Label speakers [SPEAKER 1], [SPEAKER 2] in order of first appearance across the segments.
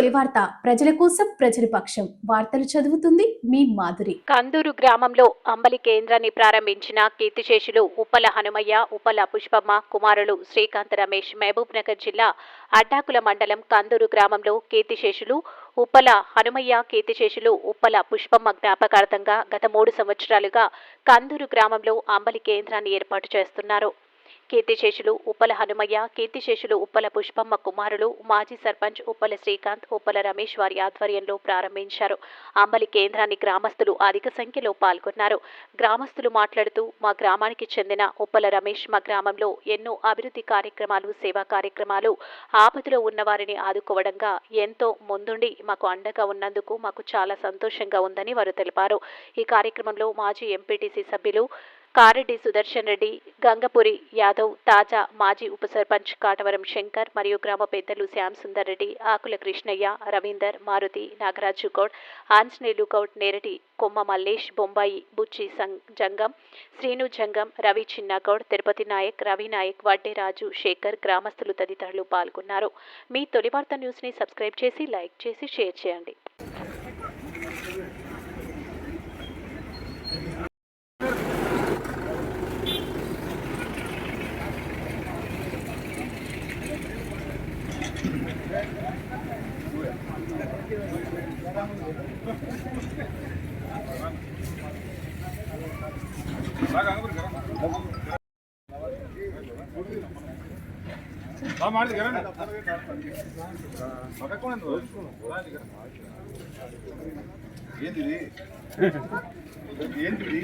[SPEAKER 1] తొలి వార్త ప్రజల కోసం ప్రజల పక్షం. వార్తలు చదువుతుంది మీ మాధురి.
[SPEAKER 2] కందూరు గ్రామంలో అంబలి కేంద్రాన్ని ప్రారంభించిన కీర్తిశేషులు ఉప్పల హనుమయ్య ఉప్పల పుష్పమ్మ కుమారులు శ్రీకాంత్ రమేష్ మహబూబ్ నగర్ జిల్లా అడ్డాకుల మండలం కందూరు గ్రామంలో కీర్తిశేషులు ఉప్పల హనుమయ్య కీర్తిశేషులు ఉప్పల పుష్పమ్మ జ్ఞాపకార్థంగా గత మూడు సంవత్సరాలుగా కందూరు గ్రామంలో అంబలి కేంద్రాన్ని ఏర్పాటు చేస్తున్నారు. కీర్తిశేషులు ఉప్పల హనుమయ్య కీర్తిశేషులు ఉప్పల పుష్పమ్మ కుమారులు మాజీ సర్పంచ్ ఉప్పల శ్రీకాంత్ ఉప్పల రమేష్ వారి ఆధ్వర్యంలో ప్రారంభించారు. అంబలి కేంద్రాన్ని గ్రామస్తులు అధిక సంఖ్యలో పాల్గొన్నారు. గ్రామస్తులు మాట్లాడుతూ మా గ్రామానికి చెందిన ఉప్పల రమేష్ మా గ్రామంలో ఎన్నో అభివృద్ధి కార్యక్రమాలు సేవా కార్యక్రమాలు ఆపదలో ఉన్నవారిని ఆదుకోవడంగా ఎంతో ముందుండి మాకు అండగా ఉన్నందుకు మాకు చాలా సంతోషంగా ఉందని వారు తెలిపారు. ఈ కార్యక్రమంలో మాజీ ఎంపీటీసీ సభ్యులు కారెడ్డి సుదర్శన్ రెడ్డి గంగపురి యాదవ్ తాజా మాజీ ఉప సర్పంచ్ కాటవరం శంకర్ మరియు గ్రామ పెద్దలు శ్యామ్ సుందర్ రెడ్డి ఆకుల కృష్ణయ్య రవీందర్ మారుతి నాగరాజు గౌడ్ ఆంజనేయులు గౌడ్ నేరటి కొమ్మ మల్లేష్ బొంబాయి బుచ్చి సం జంగం శ్రీను జంగం రవి చిన్నగౌడ్ తిరుపతి నాయక్ రవి నాయక్ వడ్డేరాజు శేఖర్ గ్రామస్తులు తదితరులు పాల్గొన్నారు. మీ తొలి వార్త న్యూస్ని సబ్స్క్రైబ్ చేసి లైక్ చేసి షేర్ చేయండి.
[SPEAKER 3] ఏంటిది ఏంటిది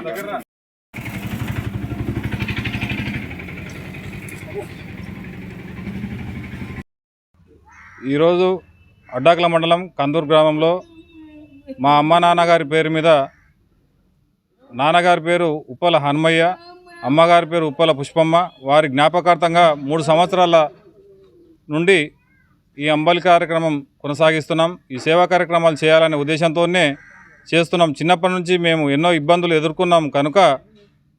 [SPEAKER 3] దగ్గర రా.
[SPEAKER 4] ఈరోజు అడ్డాకుల మండలం కందూరు గ్రామంలో మా అమ్మ నాన్నగారి పేరు మీద నాన్నగారి పేరు ఉప్పల హనుమయ్య అమ్మగారి పేరు ఉప్పల పుష్పమ్మ. వారి జ్ఞాపకార్థంగా మూడు సంవత్సరాల నుండి ఈ అంబలి కార్యక్రమం కొనసాగిస్తున్నాం. ఈ సేవా కార్యక్రమాలు చేయాలనే ఉద్దేశంతోనే చేస్తున్నాం. చిన్నప్పటి నుంచి మేము ఎన్నో ఇబ్బందులు ఎదుర్కొన్నాం. కనుక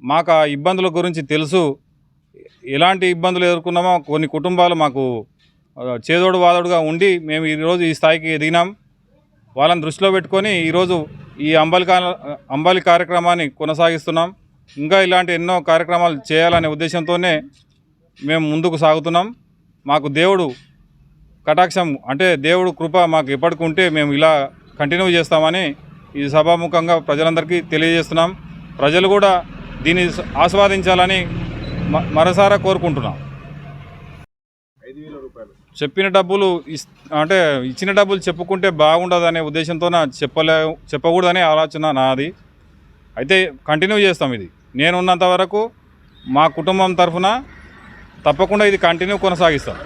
[SPEAKER 4] మాకు ఆ ఇబ్బందుల గురించి తెలుసు. ఎలాంటి ఇబ్బందులు ఎదుర్కొన్నామో కొన్ని కుటుంబాలు మాకు చేదోడు వాదోడుగా ఉండి మేము ఈరోజు ఈ స్థాయికి ఎదిగినాం. వాళ్ళని దృష్టిలో పెట్టుకొని ఈరోజు ఈ అంబలి అంబలి కార్యక్రమాన్ని కొనసాగిస్తున్నాం. ఇంకా ఇలాంటి ఎన్నో కార్యక్రమాలు చేయాలనే ఉద్దేశంతోనే మేము ముందుకు సాగుతున్నాం. మాకు దేవుడు కటాక్షం అంటే దేవుడు కృప మాకు ఎప్పటికి ఉంటే మేము ఇలా కంటిన్యూ చేస్తామని ఈ సభాముఖంగా ప్రజలందరికీ తెలియజేస్తున్నాం. ప్రజలు కూడా దీన్ని ఆస్వాదించాలని మ- మరోసారా కోరుకుంటున్నాం. చెప్పిన డబ్బులు ఇస్- అంటే ఇచ్చిన డబ్బులు చెప్పుకుంటే బాగుండదనే ఉద్దేశంతో చెప్పలే చెప్పకూడదనే ఆలోచన నాది. అయితే కంటిన్యూ చేస్తాం ఇది. నేను ఉన్నంత వరకు మా కుటుంబం తరఫున తప్పకుండా ఇది కంటిన్యూ కొనసాగిస్తాం.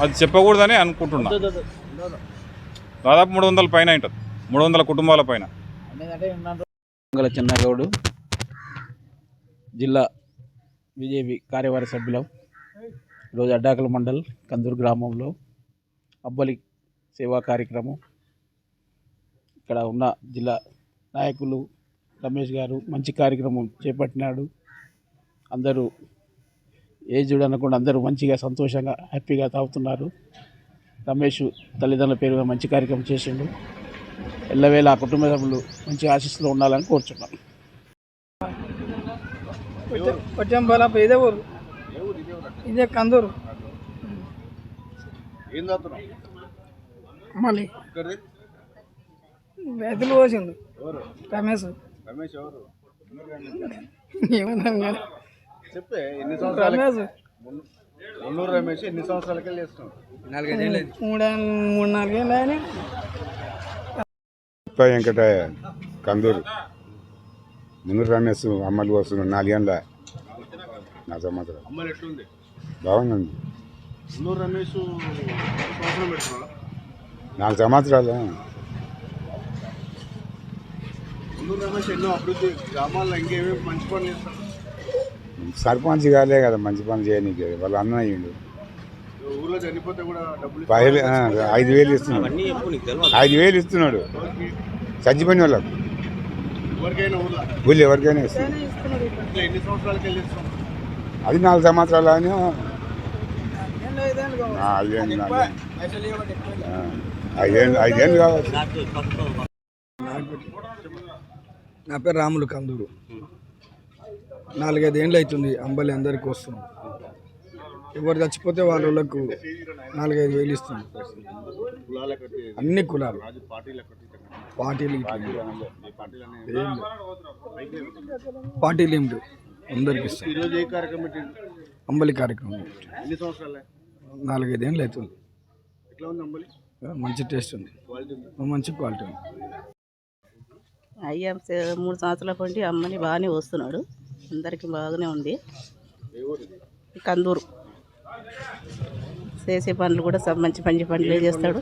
[SPEAKER 4] అది చెప్పకూడదని అనుకుంటున్నా. దాదాపు మూడు వందల పైన ఉంటుంది. మూడు వందల కుటుంబాల పైన.
[SPEAKER 5] చిన్నగౌడు జిల్లా బీజేపీ కార్యవర్గ సభ్యులం. ఈరోజు అడ్డాకల మండల్ కందూరు గ్రామంలో అబ్బలి సేవా కార్యక్రమం. ఇక్కడ ఉన్న జిల్లా నాయకులు రమేష్ గారు మంచి కార్యక్రమం చేపట్టినాడు. అందరూ ఏజ్డ్ అనకుండా అందరూ మంచిగా సంతోషంగా హ్యాపీగా తాగుతున్నారు. రమేష్ తల్లిదండ్రుల పేరు మంచి కార్యక్రమం చేసిండు. ఎల్లవేళ ఆ కుటుంబ సభ్యులు మంచి ఆశీస్సులో ఉండాలని కోరుచున్నాను.
[SPEAKER 6] పేద ఊరు. ఇదే కందూరు.
[SPEAKER 3] ఏం
[SPEAKER 6] మళ్ళీ. పోసిండు
[SPEAKER 3] ఎవరు?
[SPEAKER 6] రమేష్.
[SPEAKER 3] రమేష్ ఎవరు?
[SPEAKER 6] ఏమన్నాం కానీ
[SPEAKER 3] చెప్పే ఎన్ని సంవత్సరాలు
[SPEAKER 6] రమేష్.
[SPEAKER 3] మున్నూరు రమేష్ ఎన్ని సంవత్సరాలకి
[SPEAKER 6] మూడు మూడు నాలుగేళ్ళు ఆయన
[SPEAKER 7] ముప్పై వెంకట కందూరు. మున్నూరు రమేష్ అమ్మలు వస్తున్నాడు నాలుగేళ్ళ. నా సంవత్సరం. బాగుందండి. నాలుగు సంవత్సరాలు. సర్పంచ్ కాలే కదా మంచి పని చేయనీకి. వాళ్ళ అన్న అయ్యిండు. ఐదు వేలు ఇస్తున్నాడు. ఐదు వేలు ఇస్తున్నాడు. చచ్చిపోయిన వాళ్ళకు. ఊళ్ళో ఎవరికైనా ఇస్తున్నాడు? అది నాలుగు సంవత్సరాలు అని
[SPEAKER 6] ఐదేళ్ళు
[SPEAKER 7] ఐదేళ్ళు ఐదేళ్ళు కావచ్చు.
[SPEAKER 6] నా పేరు రాములు కందూరు. నాలుగైదు ఏండ్లు అవుతుంది అంబలి అందరికి వస్తుంది ఎవరు చచ్చిపోతే వాళ్ళకు నాలుగైదు వేలు ఇస్తుంది అన్ని కులాలు.
[SPEAKER 3] పార్టీల
[SPEAKER 6] పార్టీలు
[SPEAKER 3] పార్టీలు అనేవి
[SPEAKER 6] అందరికి ఇస్తాం.
[SPEAKER 3] ఈరోజు ఏ కార్యక్రమం
[SPEAKER 6] అంబలి కార్యక్రమం
[SPEAKER 3] ఎన్ని సంవత్సరాలే?
[SPEAKER 6] నాలుగైదు ఏండ్లు అవుతుంది
[SPEAKER 3] ఎట్లా ఉంది అంబలి?
[SPEAKER 6] మంచి టేస్ట్ ఉంది.
[SPEAKER 3] క్వాలిటీ ఉంది.
[SPEAKER 6] మంచి క్వాలిటీ ఉంది.
[SPEAKER 8] అయ్యా సే- మూడు సంవత్సరాల కొంటి అమ్మని బాగానే వస్తున్నాడు. అందరికి బాగానే ఉంది. కందూరు. చేసే పనులు కూడా సబ్ మంచి మంచి పనులే చేస్తాడు.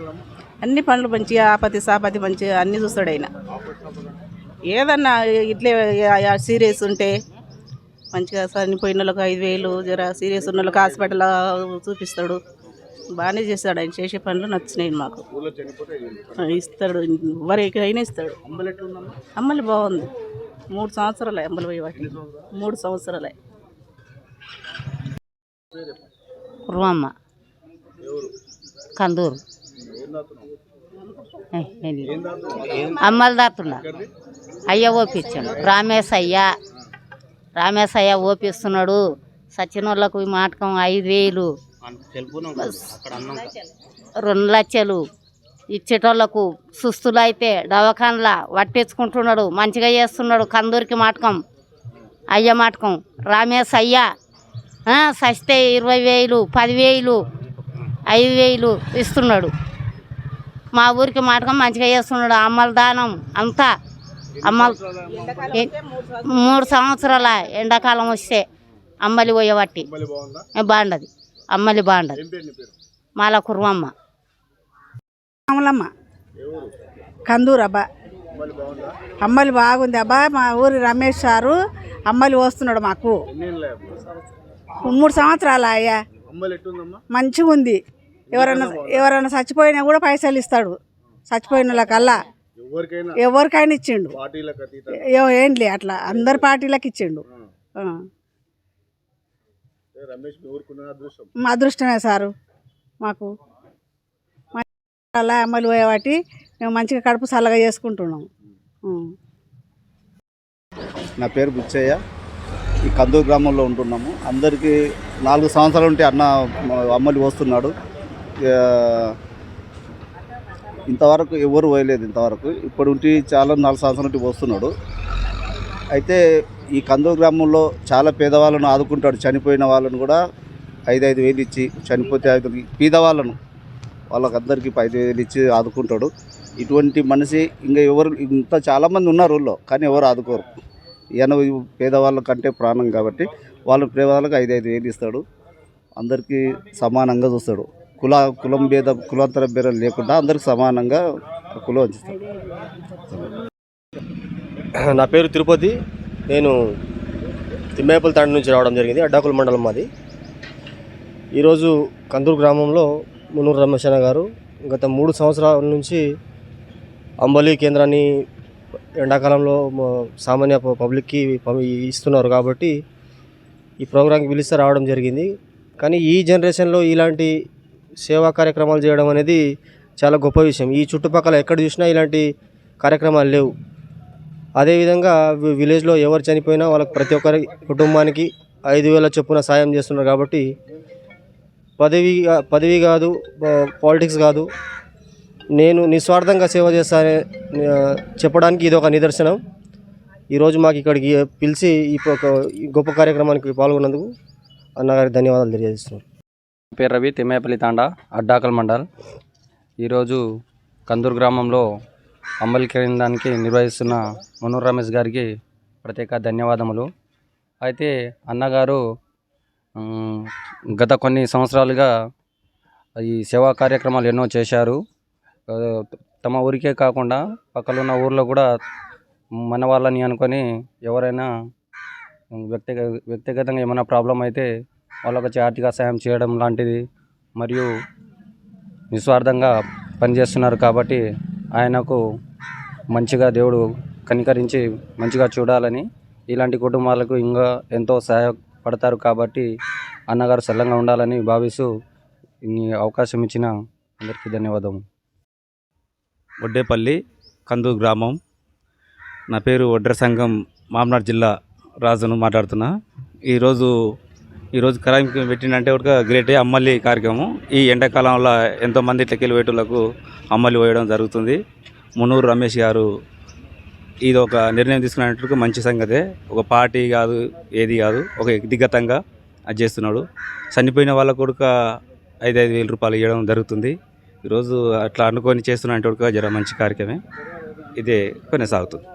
[SPEAKER 8] అన్ని పనులు మంచిగా ఆపతి సాపతి మంచిగా అన్ని చూస్తాడు ఆయన. ఏదన్నా ఇట్లే సీరియస్ ఉంటే మంచిగా చనిపోయిన వాళ్ళకి ఐదు వేలు జర సీరియస్ ఉన్న వాళ్ళకి హాస్పిటల్ చూపిస్తాడు. బాగానే చేస్తాడు ఆయన చేసే పనులు నచ్చినాయి మాకు. ఇస్తాడు. ఎవరికైనా ఇస్తాడు. అమ్మలు బాగుంది. మూడు సంవత్సరాలే అమ్మలు పోయి వాటి మూడు సంవత్సరాలే.
[SPEAKER 9] కుర్మమ్మ కందూరు. అమ్మలు దాతున్నా. అయ్య ఓపించాడు రామేశ్ అయ్య రామేశ్ అయ్య ఓపిస్తున్నాడు. సచినోళ్ళకు ఈ మాటకం ఐదు వేలు. రెండు లక్షలు ఇచ్చేటోళ్ళకు సుస్తులు అయితే దవాఖానలా వట్టించుకుంటున్నాడు. మంచిగా చేస్తున్నాడు కందూరికి మాటకం. అయ్య మాటకం. రామేశ్ అయ్య సస్తే ఇరవై వేలు పదివేలు ఐదు వేలు ఇస్తున్నాడు. మా ఊరికి మాటకం మంచిగా చేస్తున్నాడు. అమ్మల దానం అంతా అమ్మలు ఏ- మూడు సంవత్సరాల ఎండాకాలం వస్తే అమ్మలి పోయేవాటి. బాగుండదు. అమ్మలి బాగుండదు. మాల కుర్మమ్మ
[SPEAKER 10] రాములమ్మ. కందూరు అబ్బా. అమ్మలు బాగుంది? అబ్బా. మా ఊరి రమేష్ సారు అమ్మలు వస్తున్నాడు మాకు? మూడు సంవత్సరాలు అయ్యా. మంచిగా ఉంది ఎవరన్నా ఎవరన్నా చచ్చిపోయినా కూడా పైసలు ఇస్తాడు. చచ్చిపోయిన వాళ్ళకల్లా.
[SPEAKER 3] ఎవరికైనా
[SPEAKER 10] ఇచ్చిండు. ఏంలే అట్లా అందరి పార్టీలకు ఇచ్చిండు. ఆ.
[SPEAKER 3] రమేష్ మీ
[SPEAKER 10] అదృష్టమే సారు. మాకు మా అలా అమ్మలు పోయేవాటి మేము మంచిగా కడుపు చల్లగా చేసుకుంటున్నాం.
[SPEAKER 11] నా పేరు బుచ్చయ్య. ఈ కందూరు గ్రామంలో ఉంటున్నాము. అందరికీ నాలుగు సంవత్సరాలు ఉంటే అన్న అమ్మలు వస్తున్నాడు. ఇంతవరకు ఎవరు పోయలేదు ఇంతవరకు. ఇప్పుడు ఉంటే చాలా నాలుగు సంవత్సరాల నుండి వస్తున్నాడు అయితే ఈ కందూరు గ్రామంలో చాలా పేదవాళ్ళను ఆదుకుంటాడు. చనిపోయిన వాళ్ళను కూడా ఐదు ఐదు వేలు ఇచ్చి చనిపోతే ఐదు పేదవాళ్ళను వాళ్ళకందరికీ ఐదు వేలు ఇచ్చి ఆదుకుంటాడు. ఇటువంటి మనిషి ఇంకా ఎవరు ఇంత చాలామంది ఉన్నారు ఊళ్ళో కానీ ఎవరు ఆదుకోరు. ఈయన పేదవాళ్ళ కంటే ప్రాణం కాబట్టి వాళ్ళ పేదవాళ్ళకి ఐదు ఐదు వేలు ఇస్తాడు. అందరికీ సమానంగా చూస్తాడు. కుల కులం భేద కులాంతర భేదం లేకుండా అందరికి సమానంగా కులం అందిస్తాం.
[SPEAKER 12] నా పేరు తిరుపతి. నేను తిమ్మేపల్లి తండ నుంచి రావడం జరిగింది. అడ్డాకుల మండలం మాది. ఈరోజు కందూరు గ్రామంలో మునూరు రమేశన్న గారు గత మూడు సంవత్సరాల నుంచి అంబలి కేంద్రాన్ని ఎండాకాలంలో సామాన్య ప- పబ్లిక్కి ఇస్తున్నారు కాబట్టి ఈ ప్రోగ్రాంకి పిలిస్తే రావడం జరిగింది. కానీ ఈ జనరేషన్లో ఇలాంటి సేవా కార్యక్రమాలు చేయడం అనేది చాలా గొప్ప విషయం. ఈ చుట్టుపక్కల ఎక్కడ చూసినా ఇలాంటి కార్యక్రమాలు లేవు. అదేవిధంగా విలేజ్లో ఎవరు చనిపోయినా వాళ్ళకి ప్రతి ఒక్కరి కుటుంబానికి ఐదు వేల చొప్పున సాయం చేస్తున్నారు కాబట్టి పదవి పదవి కాదు పాలిటిక్స్ కాదు. నేను నిస్వార్థంగా సేవ చేస్తానే చెప్పడానికి ఇది ఒక నిదర్శనం. ఈరోజు మాకు ఇక్కడికి పిలిచి ఈ ఒక- ఈ గొప్ప కార్యక్రమానికి పాల్గొన్నందుకు అన్నగారికి ధన్యవాదాలు తెలియజేస్తున్నాను.
[SPEAKER 13] పేరు రవి తిమ్మేపల్లి తాండా అడ్డాకల్ మండల్. ఈరోజు కందూరు గ్రామంలో అంబలి కేంద్రానికి నిర్వహిస్తున్న మనూర్ రమేష్ గారికి ప్రత్యేక ధన్యవాదములు. అయితే అన్నగారు గత కొన్ని సంవత్సరాలుగా ఈ సేవా కార్యక్రమాలు ఎన్నో చేశారు. తమ ఊరికే కాకుండా పక్కలున్న ఊర్లో కూడా మన వాళ్ళని అనుకొని ఎవరైనా వ్యక్తిగ వ్యక్తిగతంగా ఏమైనా ప్రాబ్లం అయితే వాళ్ళకు వచ్చి ఆర్థిక సాయం చేయడం లాంటిది. మరియు నిస్వార్థంగా పనిచేస్తున్నారు కాబట్టి ఆయనకు మంచిగా దేవుడు కనికరించి మంచిగా చూడాలని ఇలాంటి కుటుంబాలకు ఇంకా ఎంతో సహాయపడతారు కాబట్టి అన్నగారు సల్లంగా ఉండాలని భావిస్తూ ఈ అవకాశం ఇచ్చిన అందరికీ ధన్యవాదం.
[SPEAKER 14] వడ్డేపల్లి కందు గ్రామం. నా పేరు వడ్ర సంఘం మామనాడు జిల్లా రాజును మాట్లాడుతున్నా. ఈరోజు ఈరోజు కార్యక్రమం పెట్టిందంటే ఒక గ్రేట్ అమ్మల్లి కార్యక్రమం. ఈ ఎండాకాలంలో ఎంతోమంది ఇట్లకెళ్ళి వేటులకు అమ్మల్లి పోయడం జరుగుతుంది. మునూరు రమేష్ గారు ఇది ఒక నిర్ణయం తీసుకున్నట్టు మంచి సంగతే. ఒక పార్టీ కాదు ఏది కాదు ఒక వ్యక్తిగతంగా అది చేస్తున్నాడు. చనిపోయిన వాళ్ళ కొడుక ఐదు ఐదు వేల రూపాయలు ఇవ్వడం జరుగుతుంది. ఈరోజు అట్లా అనుకొని చేస్తున్నట్టు జర మంచి కార్యక్రమే. ఇదే కొనసాగుతుంది.